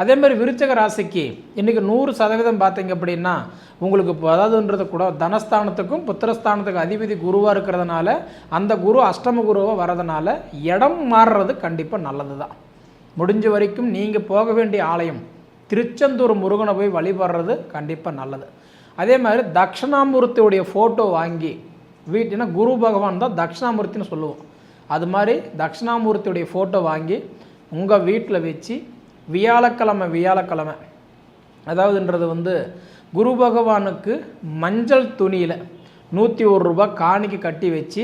அதே மாதிரி விருச்சக ராசிக்கு இன்றைக்கி நூறு சதவீதம் பார்த்தீங்க அப்படின்னா உங்களுக்கு இப்போ அதாவதுன்றது கூட தனஸ்தானத்துக்கும் புத்திரஸ்தானத்துக்கும் அதிபதி குருவாக இருக்கிறதுனால அந்த குரு அஷ்டம குருவாக வரதுனால இடம் மாறுறது கண்டிப்பாக நல்லது தான் முடிஞ்ச வரைக்கும் நீங்கள் போக வேண்டிய ஆலயம் திருச்செந்தூர் முருகனை போய் வழிபடுறது கண்டிப்பாக நல்லது. அதே மாதிரி தட்சிணாமூர்த்தியுடைய ஃபோட்டோ வாங்கி வீட்டினா குரு பகவான் தான் தட்சிணாமூர்த்தின்னு சொல்லுவோம். அது மாதிரி தட்சிணாமூர்த்தியுடைய ஃபோட்டோ வாங்கி உங்கள் வீட்டில் வச்சு வியாழக்கிழமை வியாழக்கிழமை. அதாவதுன்றது வந்து குரு பகவானுக்கு மஞ்சள் துணியில் நூற்றி ஒரு ரூபா காணிக்கு கட்டி வச்சு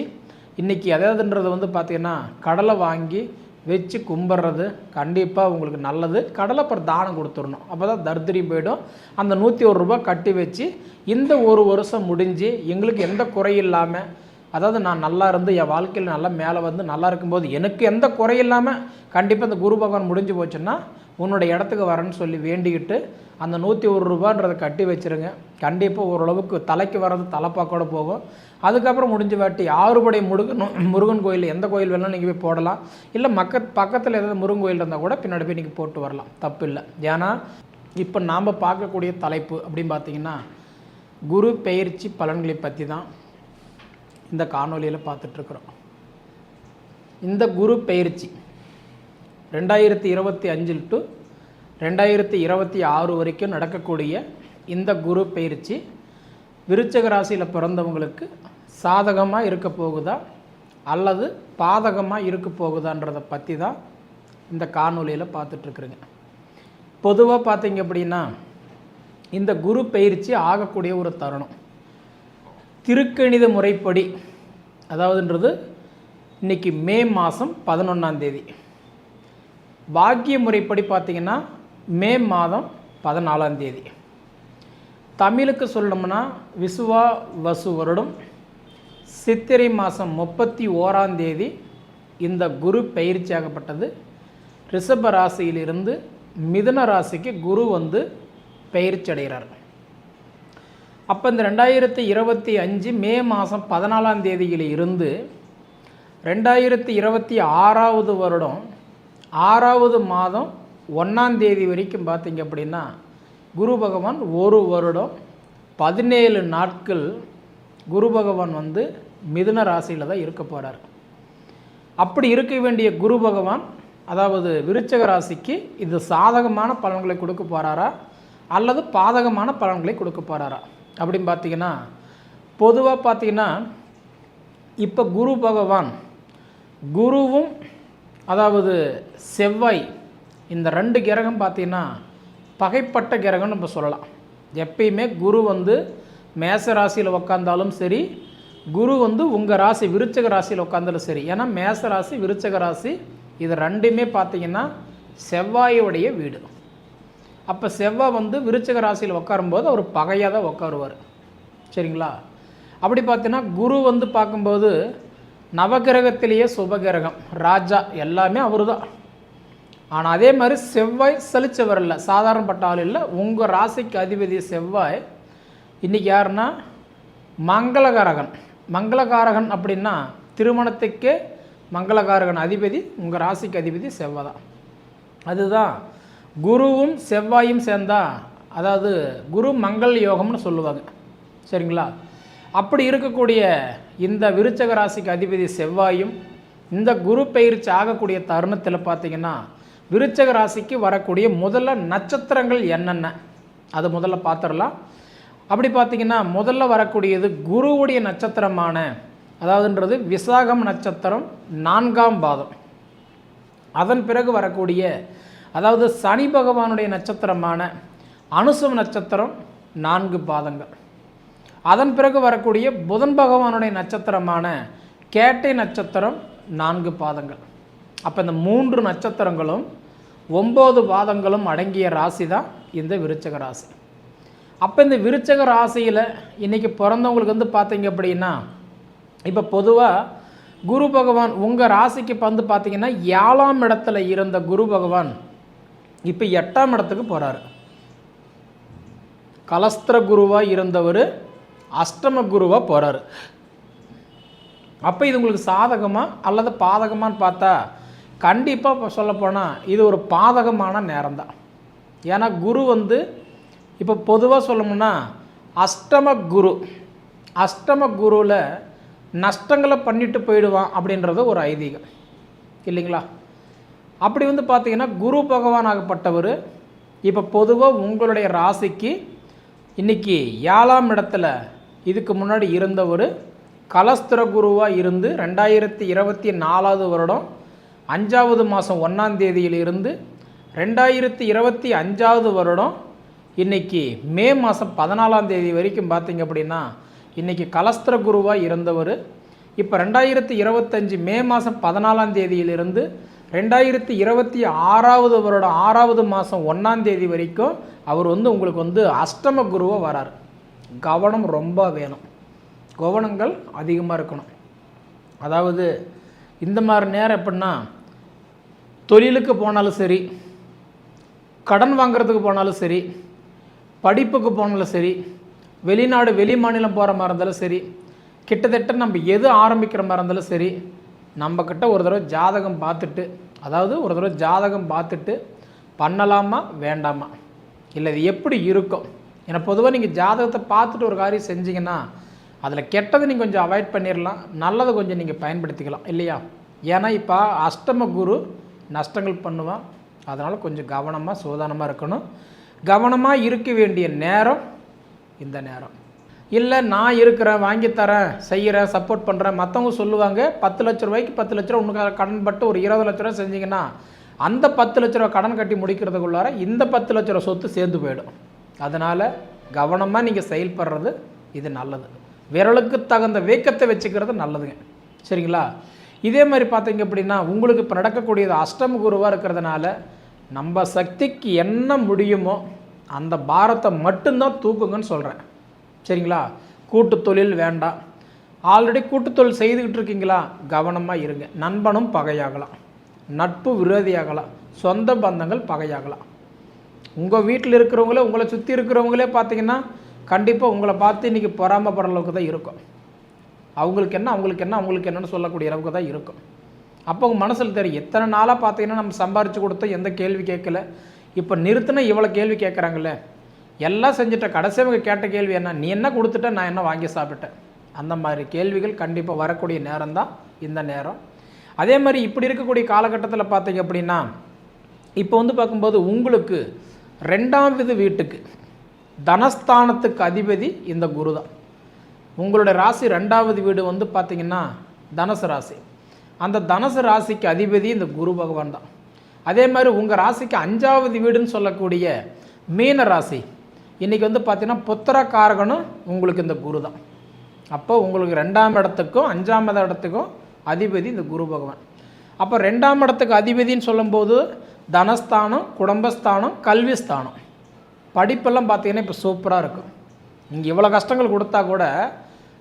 இன்றைக்கி அதாவதுன்றது வந்து பார்த்திங்கன்னா கடலை வாங்கி வச்சு கும்பிட்றது கண்டிப்பாக உங்களுக்கு நல்லது. கடலை அப்புறம் தானம் கொடுத்துடணும். அப்போ தான் தரித்திரியம் போயிடும். அந்த நூற்றி ஒரு ரூபாய் கட்டி வச்சு இந்த ஒரு வருஷம் முடிஞ்சு எங்களுக்கு எந்த குறையில்லாமல் அதாவது நான் நல்லா இருந்து என் வாழ்க்கையில் நல்லா மேலே வந்து நல்லா இருக்கும்போது எனக்கு எந்த குறையில்லாமல் கண்டிப்பாக இந்த குரு பகவான் முடிஞ்சு போச்சுன்னா உன்னோட இடத்துக்கு வரேன்னு சொல்லி வேண்டிக்கிட்டு அந்த நூற்றி ஒரு ரூபான்றதை கட்டி வச்சுருங்க. கண்டிப்பாக ஓரளவுக்கு தலைக்கு வர்றது தலைப்பாக்கோட போகும். அதுக்கப்புறம் முடிஞ்ச வாட்டி ஆறுபடை முருகன் முருகன் கோயில் எந்த கோயில் வேணாலும் நீங்கள் போய் போடலாம். இல்லை மக்க பக்கத்தில் ஏதாவது முருகன் கோயில் இருந்தால் கூட பின்னாடி போய் நீங்கள் போட்டு வரலாம். தப்பு இல்லை ஏன்னா இப்போ நாம் பார்க்கக்கூடிய தலைப்பு அப்படின்னு பார்த்தீங்கன்னா குரு பெயர்ச்சி பலன்களை பற்றி தான் இந்த காணொலியில் பார்த்துட்ருக்குறோம். இந்த குரு பயிற்சி ரெண்டாயிரத்தி இருபத்தி அஞ்சில் டு ரெண்டாயிரத்தி இருபத்தி ஆறு வரைக்கும் நடக்கக்கூடிய இந்த குரு பயிற்சி விருச்சக ராசியில் பிறந்தவங்களுக்கு சாதகமாக இருக்க போகுதா? அல்லது பாதகமாக இருக்க போகுதான்றதை பற்றி தான் இந்த காணொலியில் பார்த்துட்ருக்குறேங்க. பொதுவாக பார்த்தீங்க அப்படின்னா இந்த குரு பயிற்சி ஆகக்கூடிய ஒரு தருணம். திருக்கணித முறைப்படி அதாவதுன்றது இன்னைக்கு மே மாதம் பதினொன்றாம் தேதி. பாக்கிய முறைப்படி பார்த்தீங்கன்னா மே மாதம் பதினாலாம் தேதி. தமிழுக்கு சொல்லணும்னா விசுவா வசு வருடம் சித்திரை மாதம் முப்பத்தி ஓராம் தேதி இந்த குரு பயிற்சியாகப்பட்டது ரிஷப ராசியிலிருந்து மிதுன ராசிக்கு குரு வந்து பயிற்சி அடைகிறார். அப்போ இந்த ரெண்டாயிரத்தி இருபத்தி அஞ்சு மே மாதம் பதினாலாம் தேதியில் இருந்து ரெண்டாயிரத்தி இருபத்தி ஆறாவது வருடம் ஆறாவது மாதம் ஒன்றாம் தேதி வரைக்கும் பார்த்திங்க அப்படின்னா குரு பகவான் ஒரு வருடம் பதினேழு நாட்கள் குரு பகவான் வந்து மிதுன ராசியில் தான் இருக்க போகிறார் அப்படி இருக்க வேண்டிய குரு பகவான் அதாவது விருச்சக ராசிக்கு இது சாதகமான பலன்களை கொடுக்க போகிறாரா அல்லது பாதகமான பலன்களை கொடுக்க போகிறாரா அப்படின்னு பார்த்தீங்கன்னா பொதுவாக பார்த்தீங்கன்னா இப்போ குரு பகவான் குருவும் அதாவது செவ்வாய் இந்த ரெண்டு கிரகம் பார்த்தீங்கன்னா பகைப்பட்ட கிரகம்னு நம்ம சொல்லலாம். எப்பயுமே குரு வந்து மேச ராசியில் உக்காந்தாலும் சரி குரு வந்து உங்கள் ராசி விருச்சக ராசியில் உட்காந்தாலும் சரி. ஏன்னா மேச ராசி விருச்சக ராசி இது ரெண்டுமே பார்த்தீங்கன்னா செவ்வாயுடைய வீடு. அப்போ செவ்வாய் வந்து விருச்சக ராசியில் உட்காரும்போது அவர் பகையாக தான் உட்காருவார் சரிங்களா? அப்படி பார்த்தீங்கன்னா குரு வந்து பார்க்கும்போது நவகிரகத்திலேயே சுபகிரகம். ராஜா எல்லாமே அவர் தான் ஆனால் அதே மாதிரி செவ்வாய் சலிச்சவர் இல்லை சாதாரணப்பட்ட ஆள் இல்லை. உங்கள் ராசிக்கு அதிபதி செவ்வாய் இன்றைக்கி யாருன்னா மங்களகாரகன். மங்களகாரகன் அப்படின்னா திருமணத்துக்கே மங்களகாரகன் அதிபதி உங்கள் ராசிக்கு அதிபதி செவ்வாய் தான் அதுதான் குருவும் செவ்வாயும் சேர்ந்தா அதாவது குரு மங்கள் யோகம்னு சொல்லுவாங்க. சரிங்களா? அப்படி இருக்கக்கூடிய இந்த விருச்சக ராசிக்கு அதிபதி செவ்வாயும் இந்த குரு பயிற்சி ஆகக்கூடிய தருணத்தில் பார்த்தீங்கன்னா விருச்சக ராசிக்கு வரக்கூடிய முதல்ல நட்சத்திரங்கள் என்னென்ன? அது முதல்ல பார்த்துடலாம் அப்படி பார்த்தீங்கன்னா முதல்ல வரக்கூடியது குருவுடைய நட்சத்திரமான அதாவதுன்றது விசாகம் நட்சத்திரம் நான்காம் பாதம். அதன் பிறகு வரக்கூடிய அதாவது சனி பகவானுடைய நட்சத்திரமான அனுசம் நட்சத்திரம் நான்கு பாதங்கள். அதன் பிறகு வரக்கூடிய புதன் பகவானுடைய நட்சத்திரமான கேட்டை நட்சத்திரம் நான்கு பாதங்கள். அப்போ இந்த மூன்று நட்சத்திரங்களும் ஒம்பது பாதங்களும் அடங்கிய ராசி தான் இந்த விருச்சக ராசி. அப்போ இந்த விருச்சக ராசியில் இன்றைக்கி பிறந்தவங்களுக்கு வந்து பார்த்தீங்க அப்படின்னா இப்போ பொதுவாக குரு பகவான் உங்கள் ராசிக்கு வந்து பார்த்தீங்கன்னா ஏழாம் இடத்துல இருந்த குரு பகவான் இப்போ எட்டாம் இடத்துக்கு போகிறாரு கலஸ்திர குருவாக இருந்தவர் அஷ்டம குருவாக போகிறாரு அப்போ இது உங்களுக்கு சாதகமாக அல்லது பாதகமான்னு பார்த்தா கண்டிப்பாக இப்போ சொல்லப்போனால் இது ஒரு பாதகமான நேரம் தான் ஏன்னா குரு வந்து இப்போ பொதுவாக சொல்லணும்னா அஷ்டம குரு அஷ்டம குருவில் நஷ்டங்களை பண்ணிட்டு போயிடுவான் அப்படின்றது ஒரு ஐதீகம். இல்லைங்களா? அப்படி வந்து பார்த்தீங்கன்னா குரு பகவானாகப்பட்டவர் இப்போ பொதுவாக உங்களுடைய ராசிக்கு இன்றைக்கி ஏழாம் இடத்துல இதுக்கு முன்னாடி இருந்தவர் கலஸ்திர குருவாக இருந்து ரெண்டாயிரத்தி இருபத்தி நாலாவது வருடம் அஞ்சாவது மாதம் ஒன்றாம் தேதியிலிருந்து ரெண்டாயிரத்தி இருபத்தி அஞ்சாவது வருடம் இன்றைக்கி மே மாதம் பதினாலாம் தேதி வரைக்கும் பார்த்திங்க அப்படின்னா இன்றைக்கி கலஸ்திர குருவாக இருந்தவர். இப்போ ரெண்டாயிரத்தி இருபத்தஞ்சி மே மாதம் பதினாலாம் தேதியிலிருந்து ரெண்டாயிரத்தி இருபத்தி ஆறாவது வருடம் ஆறாவது மாதம் ஒன்றாம் தேதி வரைக்கும் அவர் வந்து உங்களுக்கு வந்து அஷ்டம குருவாக வரார். கவனம் ரொம்ப வேணும். கவனங்கள் அதிகமாக இருக்கணும். அதாவது இந்த மாதிரி நேரம் எப்படின்னா தொழிலுக்கு போனாலும் சரி கடன் வாங்குறதுக்கு போனாலும் சரி படிப்புக்கு போனாலும் சரி வெளிநாடு வெளி மாநிலம் போகிற மாதிரி இருந்தாலும் சரி கிட்டத்தட்ட நம்ம எது ஆரம்பிக்கிற மாதிரி இருந்தாலும் சரி நம்மக்கிட்ட ஒரு தடவை ஜாதகம் பார்த்துட்டு அதாவது ஒரு தடவை ஜாதகம் பார்த்துட்டு பண்ணலாமா வேண்டாமா? இல்லை இது எப்படி இருக்கும்? ஏன்னா பொதுவாக நீங்கள் ஜாதகத்தை பார்த்துட்டு ஒரு காரியம் செஞ்சீங்கன்னா அதில் கெட்டதை நீங்கள் கொஞ்சம் அவாய்ட் பண்ணிடலாம் நல்லதை கொஞ்சம் நீங்கள் பயன்படுத்திக்கலாம் இல்லையா? ஏன்னா இப்போ அஷ்டம குரு நஷ்டங்கள் பண்ணுவான். அதனால் கொஞ்சம் கவனமாக சோதானமாக இருக்கணும். கவனமாக இருக்க வேண்டிய நேரம் இந்த நேரம். இல்லை நான் இருக்கிறேன் வாங்கி தரேன் செய்கிறேன் சப்போர்ட் பண்ணுறேன் மற்றவங்க சொல்லுவாங்க பத்து லட்ச ரூபாய்க்கு பத்து லட்ச ரூபா உனக்கு கடன் பட்டு ஒரு இருபது லட்ச ரூபா செஞ்சீங்கன்னா அந்த பத்து லட்ச ரூபா கடன் கட்டி முடிக்கிறதுக்குள்ளார இந்த பத்து லட்ச ரூபா சொத்து சேர்ந்து போயிடும். அதனால் கவனமாக நீங்கள் செயல்படுறது இது நல்லது. விரலுக்கு தகுந்த வேக்கத்தை வச்சுக்கிறது நல்லதுங்க. சரிங்களா? இதே மாதிரி பார்த்தீங்க அப்படின்னா உங்களுக்கு இப்போ நடக்கக்கூடியது அஷ்டம குருவாக இருக்கிறதுனால நம்ம சக்திக்கு என்ன முடியுமோ அந்த பாரத்தை மட்டும்தான் தூக்குங்கன்னு சொல்கிறேன் சரிங்களா? கூட்டு தொழில் வேண்டாம். ஆல்ரெடி கூட்டுத்தொழில் செய்துக்கிட்டு இருக்கீங்களா கவனமாக இருங்க. நண்பனும் பகையாகலாம். நட்பு விரோதியாகலாம். சொந்த பந்தங்கள் பகையாகலாம். உங்கள் வீட்டில் இருக்கிறவங்களே உங்களை சுற்றி இருக்கிறவங்களே பார்த்தீங்கன்னா கண்டிப்பாக உங்களை பார்த்து இன்றைக்கி பொறாமப்படுற அளவுக்கு தான் இருக்கும். அவங்களுக்கு என்ன அவங்களுக்கு என்ன அவங்களுக்கு என்னன்னு சொல்லக்கூடிய அளவுக்கு தான் இருக்கும். அப்போ உங்கள் மனசில் தெரியும். எத்தனை நாளாக பார்த்தீங்கன்னா நம்ம சம்பாரித்து கொடுத்தோம் எந்த கேள்வி கேட்கல. இப்போ நிறுத்தினா இவ்வளோ கேள்வி கேட்குறாங்களே எல்லாம் செஞ்சுட்ட கடைசியாக கேட்ட கேள்வி என்ன? நீ என்ன கொடுத்துட்ட? நான் என்ன வாங்கி சாப்பிட்டேன் அந்த மாதிரி கேள்விகள் கண்டிப்பாக வரக்கூடிய நேரம் தான் இந்த நேரம். அதே மாதிரி இப்படி இருக்கக்கூடிய காலகட்டத்தில் பார்த்தீங்க அப்படின்னா இப்போ வந்து பார்க்கும்போது உங்களுக்கு ரெண்டாவது வீட்டுக்கு தனஸ்தானத்துக்கு அதிபதி இந்த குரு தான் உங்களுடைய ராசி ரெண்டாவது வீடு வந்து பார்த்தீங்கன்னா தனுசு ராசி. அந்த தனுசு ராசிக்கு அதிபதி இந்த குரு பகவான் தான் அதே மாதிரி உங்கள் ராசிக்கு அஞ்சாவது வீடுன்னு சொல்லக்கூடிய மீன ராசி. இன்றைக்கி வந்து பார்த்தீங்கன்னா புத்திரக்காரகனும் உங்களுக்கு இந்த குரு தான். அப்போ உங்களுக்கு ரெண்டாம் இடத்துக்கும் அஞ்சாம் இடத்துக்கும் அதிபதி இந்த குரு பகவான். அப்போ ரெண்டாம் இடத்துக்கு அதிபதின்னு சொல்லும்போது தனஸ்தானம் குடும்பஸ்தானம் கல்விஸ்தானம். படிப்பெல்லாம் பார்த்தீங்கன்னா இப்போ சூப்பராக இருக்கும். நீங்கள் இவ்வளோ கஷ்டங்கள் கொடுத்தா கூட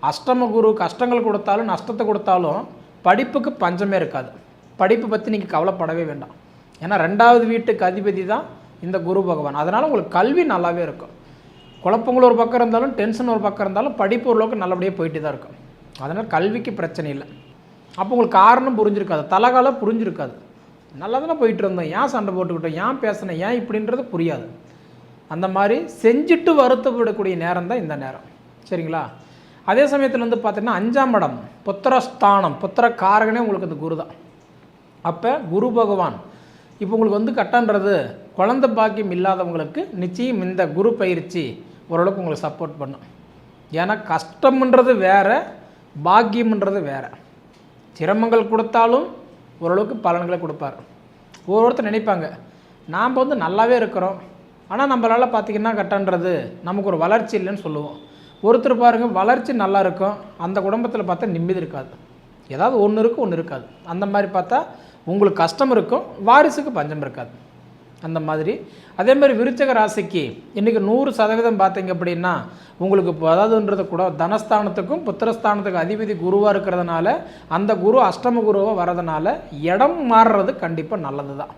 அஷ்டம குரு கஷ்டங்கள் கொடுத்தாலும் நஷ்டத்தை கொடுத்தாலும் படிப்புக்கு பஞ்சமே இருக்காது. படிப்பு பற்றி நீங்கள் கவலைப்படவே வேண்டாம். ஏன்னா ரெண்டாவது வீட்டுக்கு அதிபதி தான் இந்த குரு பகவான். அதனால் உங்களுக்கு கல்வி நல்லாவே இருக்கும். குழப்பங்கள் ஒரு பக்கம் இருந்தாலும் டென்ஷன் ஒரு பக்கம் இருந்தாலும் படிப்பு ஓரளவுக்கு நல்லபடியாக போயிட்டு தான் இருக்கும். அதனால் கல்விக்கு பிரச்சனை இல்லை. அப்போ உங்களுக்கு காரணம் புரிஞ்சிருக்காது. தலகாலம் புரிஞ்சிருக்காது. நல்லா தானே போயிட்டு இருந்தோம். ஏன் சண்டை போட்டுக்கிட்டோம்? ஏன் பேசினேன் ஏன் இப்படின்றது புரியாது. அந்த மாதிரி செஞ்சுட்டு வருத்தப்படக்கூடிய நேரம் தான் இந்த நேரம். சரிங்களா? அதே சமயத்தில் வந்து பார்த்தீங்கன்னா அஞ்சாம் இடம் புத்திரஸ்தானம். புத்திர காரகனே உங்களுக்கு இந்த குரு தான். அப்போ குரு பகவான். இப்போ உங்களுக்கு வந்து கட்டன்றது குழந்தை பாக்கியம் இல்லாதவங்களுக்கு நிச்சயம் இந்த குரு பயிற்சி. ஓரளவுக்கு உங்களுக்கு சப்போர்ட் பண்ணும். ஏன்னா கஷ்டம்ன்றது வேற பாக்கியம்ன்றது வேற. சிரமங்கள் கொடுத்தாலும் ஓரளவுக்கு பலன்களை கொடுப்பார். ஒவ்வொருத்தர் நினைப்பாங்க நாம் வந்து நல்லாவே இருக்கிறோம். ஆனால் நம்மளால் பார்த்திங்கன்னா கட்டன்றது? நமக்கு ஒரு வளர்ச்சி இல்லைன்னு சொல்லுவோம். ஒருத்தர் பாருங்கள் வளர்ச்சி நல்லா இருக்கும். அந்த குடும்பத்தில் பார்த்தா நிம்மதி இருக்காது. ஏதாவது ஒன்று இருக்கும் ஒன்று இருக்காது. அந்த மாதிரி பார்த்தா உங்களுக்கு கஷ்டம் இருக்கும் வாரிசுக்கு பஞ்சம் இருக்காது. அந்த மாதிரி. அதே மாதிரி விருச்சக ராசிக்கு இன்றைக்கி நூறு சதவீதம் பார்த்தீங்க அப்படின்னா உங்களுக்கு இப்போ அதாவதுன்றது கூட தனஸ்தானத்துக்கும் புத்திரஸ்தானத்துக்கும் அதிபதி குருவாக இருக்கிறதுனால அந்த குரு அஷ்டம குருவாக வரதுனால இடம் மாறுறது கண்டிப்பாக நல்லது தான்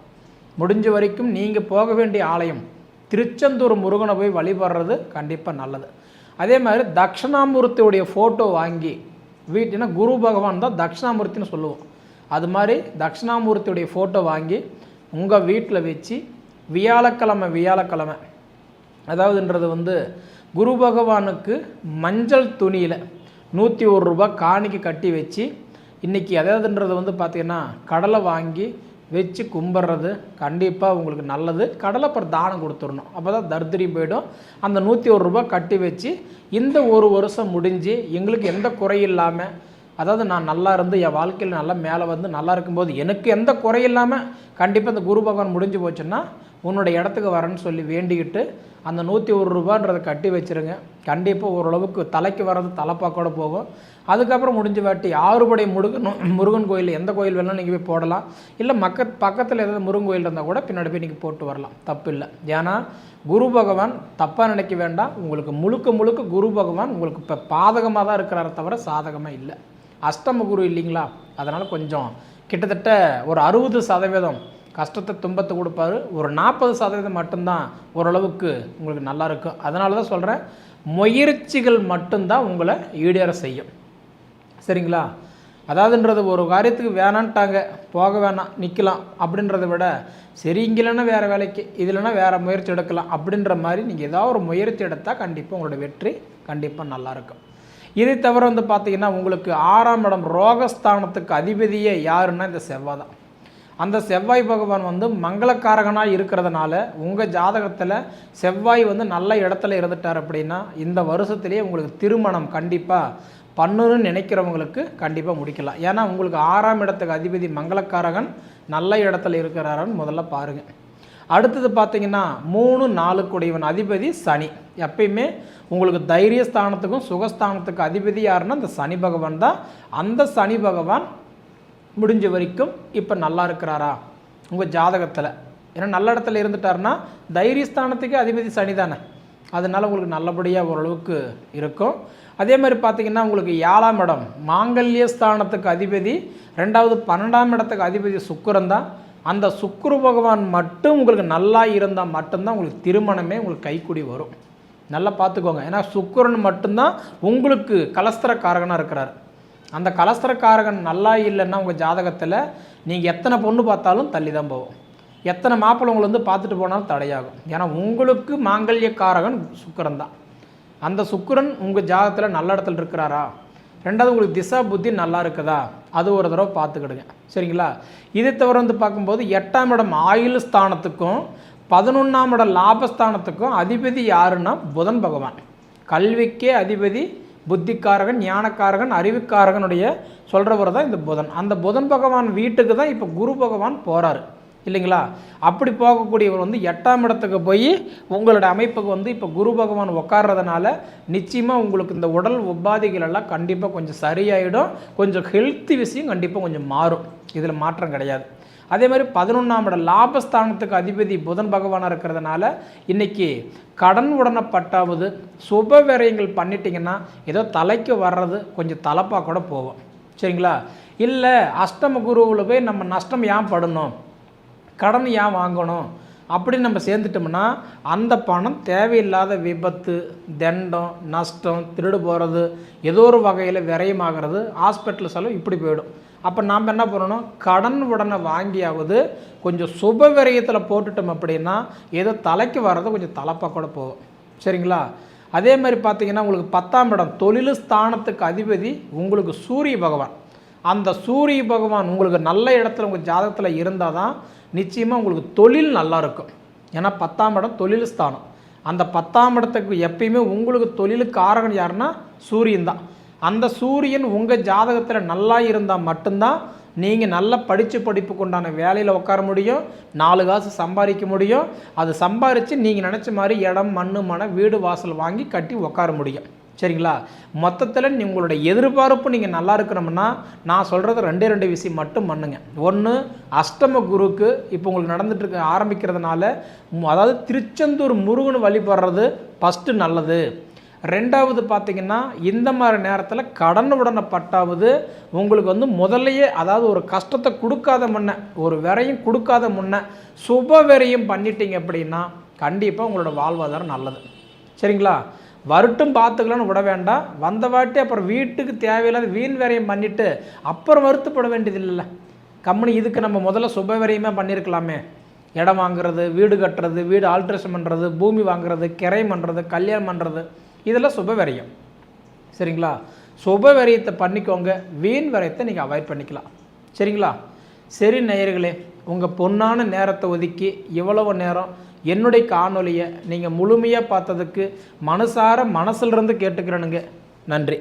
முடிஞ்ச வரைக்கும் நீங்கள் போக வேண்டிய ஆலயம் திருச்செந்தூர் முருகனை போய் வழிபடுறது கண்டிப்பாக நல்லது. அதே மாதிரி தட்சிணாமூர்த்தியுடைய ஃபோட்டோ வாங்கி வீட்டினா குரு பகவான் தான் தட்சிணாமூர்த்தின்னு சொல்லுவோம். அது மாதிரி தட்சிணாமூர்த்தியுடைய ஃபோட்டோ வாங்கி உங்கள் வீட்டில் வச்சு வியாழக்கிழமை வியாழக்கிழமை. அதாவதுன்றது வந்து குரு பகவானுக்கு மஞ்சள் துணியில் நூற்றி ஒரு ரூபா காணிக்கு கட்டி வச்சு இன்றைக்கி அதாவதுன்றது வந்து பார்த்திங்கன்னா கடலை வாங்கி வச்சு கும்பிட்றது கண்டிப்பாக உங்களுக்கு நல்லது. கடலை அப்புறம் தானம் கொடுத்துடணும். அப்போ தான் தரித்திரியம் போயிடும். அந்த நூற்றி ஒரு ரூபாய் கட்டி வச்சு இந்த ஒரு வருஷம் முடிஞ்சு எங்களுக்கு எந்த குறையும் இல்லாமல் அதாவது நான் நல்லா இருந்து என் வாழ்க்கையில் நல்லா மேலே வந்து நல்லா இருக்கும்போது எனக்கு எந்த குறையில்லாமல் கண்டிப்பாக இந்த குரு பகவான் முடிஞ்சு போச்சுன்னா உன்னோட இடத்துக்கு வரேன்னு சொல்லி வேண்டிக்கிட்டு அந்த நூற்றி ஒரு ரூபான்றதை கட்டி வச்சுருங்க. கண்டிப்பாக ஓரளவுக்கு தலைக்கு வர்றது தலைப்பாக கூட போகும். அதுக்கப்புறம் முடிஞ்ச வாட்டி ஆறுபடை முருகன் முருகன் கோயில் எந்த கோயில் வேணாலும் நீங்கள் போய் போடலாம். இல்லை மக்க பக்கத்தில் ஏதாவது முருகன் கோயில் இருந்தால் கூட பின்னாடி போய் நீங்கள் போட்டு வரலாம். தப்பு இல்லை ஏன்னா குரு பகவான் தப்பாக நினைக்க வேண்டாம். உங்களுக்கு முழுக்க முழுக்க குரு பகவான் உங்களுக்கு இப்போ பாதகமாக தான் இருக்கிறார தவிர சாதகமாக இல்லை. அஷ்டம குரு இல்லைங்களா? அதனால் கொஞ்சம் கிட்டத்தட்ட ஒரு அறுபது சதவீதம் கஷ்டத்தை துன்பத்தை கொடுப்பாரு. ஒரு நாற்பது சதவீதம் மட்டும்தான் ஓரளவுக்கு உங்களுக்கு நல்லா இருக்கும். அதனால தான் சொல்கிறேன் முயற்சிகள் மட்டும்தான் உங்களை ஈடேற செய்யும். சரிங்களா? அதாவதுன்றது ஒரு காரியத்துக்கு வேணான்ட்டாங்க போக வேணாம் நிற்கலாம் அப்படின்றத விட சரி இல்லைன்னா வேறு வேலைக்கு இதுலனா வேறு முயற்சி எடுக்கலாம் அப்படின்ற மாதிரி நீங்கள் ஏதாவது ஒரு முயற்சி எடுத்தால் கண்டிப்பாக உங்களோட வெற்றி கண்டிப்பாக நல்லாயிருக்கும் இதை தவிர வந்து பார்த்தீங்கன்னா உங்களுக்கு ஆறாம் இடம் ரோகஸ்தானத்துக்கு அதிபதியே யாருன்னா இந்த செவ்வாய் தான். அந்த செவ்வாய் பகவான் வந்து மங்களக்காரகனாக இருக்கிறதுனால உங்கள் ஜாதகத்தில் செவ்வாய் வந்து நல்ல இடத்துல இருந்துட்டார் அப்படின்னா இந்த வருஷத்துலேயே உங்களுக்கு திருமணம் கண்டிப்பாக பண்ணணும்னு நினைக்கிறவங்களுக்கு கண்டிப்பாக முடிக்கலாம். ஏன்னா உங்களுக்கு ஆறாம் இடத்துக்கு அதிபதி மங்களக்காரகன் நல்ல இடத்துல இருக்கிறாரன்னு முதல்ல பாருங்கள் அடுத்தது பார்த்தீங்கன்னா மூணு நாலுக்குடையவன் அதிபதி சனி. எப்பயுமே உங்களுக்கு தைரியஸ்தானத்துக்கும் சுகஸ்தானத்துக்கும் அதிபதி யாருன்னா அந்த சனி பகவான் தான். அந்த சனி பகவான் முடிஞ்ச வரைக்கும் இப்போ நல்லா இருக்கிறாரா? உங்கள் ஜாதகத்தில். ஏன்னா நல்ல இடத்துல இருந்துட்டாருன்னா தைரியஸ்தானத்துக்கு அதிபதி சனி தானே. அதனால் உங்களுக்கு நல்லபடியாக ஓரளவுக்கு இருக்கும். அதே மாதிரி பார்த்தீங்கன்னா உங்களுக்கு ஏழாம் இடம் மாங்கல்ய ஸ்தானத்துக்கு அதிபதி ரெண்டாவது பன்னெண்டாம் இடத்துக்கு அதிபதி சுக்கரன் தான். அந்த சுக்குரு பகவான் மட்டும் உங்களுக்கு நல்லா இருந்தால் மட்டும்தான் உங்களுக்கு திருமணமே உங்களுக்கு கைக்குடி வரும். நல்லா பார்த்துக்கோங்க. ஏன்னா சுக்கரன் மட்டும்தான் உங்களுக்கு கலஸ்தர காரகனாக இருக்கிறார். அந்த கலஸ்திரக்காரகன் நல்லா இல்லைன்னா உங்கள் ஜாதகத்தில் நீங்கள் எத்தனை பொண்ணு பார்த்தாலும் தள்ளி தான் போகும். எத்தனை மாப்பிள்ளை உங்களை வந்து பார்த்துட்டு போனாலும் தடையாகும். ஏன்னா உங்களுக்கு மாங்கல்ய காரகன் சுக்கிரன் தான். அந்த சுக்கரன் உங்கள் ஜாதகத்தில் நல்ல இடத்துல இருக்கிறாரா? ரெண்டாவது உங்களுக்கு திசா புத்தி நல்லா இருக்குதா? அது ஒரு தடவை பார்த்துக்கிடுங்க. சரிங்களா? இதை தவிர வந்து பார்க்கும்போது எட்டாம் இடம் ஆயுள் ஸ்தானத்துக்கும் பதினொன்றாம் இடம் லாபஸ்தானத்துக்கும் அதிபதி யாருன்னா புதன் பகவான். கல்விக்கே அதிபதி புத்திக்காரகன் ஞானக்காரகன் அறிவுக்காரகனுடைய சொல்கிறவர் தான் இந்த புதன். அந்த புதன் பகவான் வீட்டுக்கு தான் இப்போ குரு பகவான் போகிறாரு இல்லைங்களா? அப்படி போகக்கூடியவர் வந்து எட்டாம் இடத்துக்கு போய் உங்களோட அமைப்புக்கு வந்து இப்போ குரு பகவான் உட்கார்றதுனால நிச்சயமாக உங்களுக்கு இந்த உடல் உபாதைகள் எல்லாம் கண்டிப்பாக கொஞ்சம் சரியாயிடும். கொஞ்சம் ஹெல்த்தி விஷயம் கண்டிப்பாக கொஞ்சம் மாறும். இதில் மாற்றம் கிடையாது. அதே மாதிரி பதினொன்றாம் இடம் லாபஸ்தானத்துக்கு அதிபதி புதன் பகவானாக இருக்கிறதுனால இன்றைக்கி கடன் உடனப்பட்டாவது சுப விரயங்கள் பண்ணிட்டீங்கன்னா ஏதோ தலைக்கு வர்றது கொஞ்சம் தலைப்பாக கூட போவோம் சரிங்களா? இல்லை அஷ்டம குருவில் போய் நம்ம நஷ்டம் ஏன் படணும்? கடன் ஏன் வாங்கணும்? அப்படின்னு நம்ம சேர்ந்துட்டோம்னா அந்த பணம் தேவையில்லாத விபத்து தண்டம் நஷ்டம் திருடு போகிறது ஏதோ ஒரு வகையில் விரயமாகிறது ஹாஸ்பிட்டல் செலவு இப்படி போயிடும். அப்போ நாம் என்ன பண்ணணும்? கடன் உடனே வாங்கியாவது கொஞ்சம் சுப விரயத்தில் போட்டுட்டோம் அப்படின்னா ஏதோ தலைக்கு வர்றது கொஞ்சம் தலைப்பாக கூட போகும். சரிங்களா? அதே மாதிரி பார்த்தீங்கன்னா உங்களுக்கு பத்தாம் இடம் தொழில் ஸ்தானத்துக்கு அதிபதி உங்களுக்கு சூரிய பகவான். அந்த சூரிய பகவான் உங்களுக்கு நல்ல இடத்துல உங்கள் ஜாதகத்தில் இருந்தால் தான் நிச்சயமாக உங்களுக்கு தொழில் நல்லா இருக்கும். ஏன்னா பத்தாம் இடம் தொழில் ஸ்தானம். அந்த பத்தாம் இடத்துக்கு எப்பயுமே உங்களுக்கு தொழிலுக்கு காரகன் யாருன்னா சூரியன் தான். அந்த சூரியன் உங்கள் ஜாதகத்தில் நல்லா இருந்தால் மட்டும்தான் நீங்கள் நல்லா படித்து படிப்புக்கு உண்டான வேலையில் உட்கார முடியும். நாலு காசு சம்பாதிக்க முடியும். அது சம்பாரித்து நீங்கள் நினச்ச மாதிரி இடம் மண் மன வீடு வாசல் வாங்கி கட்டி உட்கார முடியும். சரிங்களா? மொத்தத்தில் உங்களோட எதிர்பார்ப்பு நீங்கள் நல்லா இருக்கணும்னா நான் சொல்கிறது ரெண்டே ரெண்டு விஷயம் மட்டும் பண்ணுங்க. ஒன்று அஷ்டம குருக்கு இப்போ உங்களுக்கு நடந்துட்டு இருக்க ஆரம்பிக்கிறதுனால அதாவது திருச்செந்தூர் முருகன் வழிபடுறது ஃபஸ்ட்டு நல்லது. ரெண்டாவது பார்த்தீங்கன்னா இந்த மாதிரி நேரத்தில் கடன் உடனே பட்டாவது உங்களுக்கு வந்து முதல்லையே அதாவது ஒரு கஷ்டத்தை கொடுக்காத முன்ன ஒரு விரையும் கொடுக்காத முன்ன சுப விரையும் பண்ணிட்டீங்க அப்படின்னா கண்டிப்பாக உங்களோட வாழ்வாதாரம் நல்லது. சரிங்களா? வரட்டும் பார்த்துக்கலான்னு விட வேண்டாம். வந்த வாட்டி அப்புறம் வீட்டுக்கு தேவையில்லாத வீண் விரையும் பண்ணிவிட்டு அப்புறம் வருத்தப்பட வேண்டியதில்லைல்ல கம்பெனி இதுக்கு நம்ம முதல்ல சுப விரையுமே பண்ணியிருக்கலாமே இடம் வாங்குறது வீடு கட்டுறது வீடு ஆல்ட்ரேஷன் பண்ணுறது பூமி வாங்குறது கிரை பண்ணுறது கல்யாணம் பண்ணுறது இதெல்லாம் சுப விரயம் சரிங்களா? சுப விரயத்தை பண்ணிக்கோங்க. வீண் விரயத்தை நீங்கள் அவாய்ட் பண்ணிக்கலாம். சரிங்களா? சரி நேயர்களே உங்கள் பொன்னான நேரத்தை ஒதுக்கி இவ்வளவு நேரம் என்னுடைய காணொலியை நீங்கள் முழுமையாக பார்த்ததுக்கு மனசார மனசிலிருந்து கேட்டுக்கிறனுங்க கேட்டுக்கிறேனுங்க. நன்றி.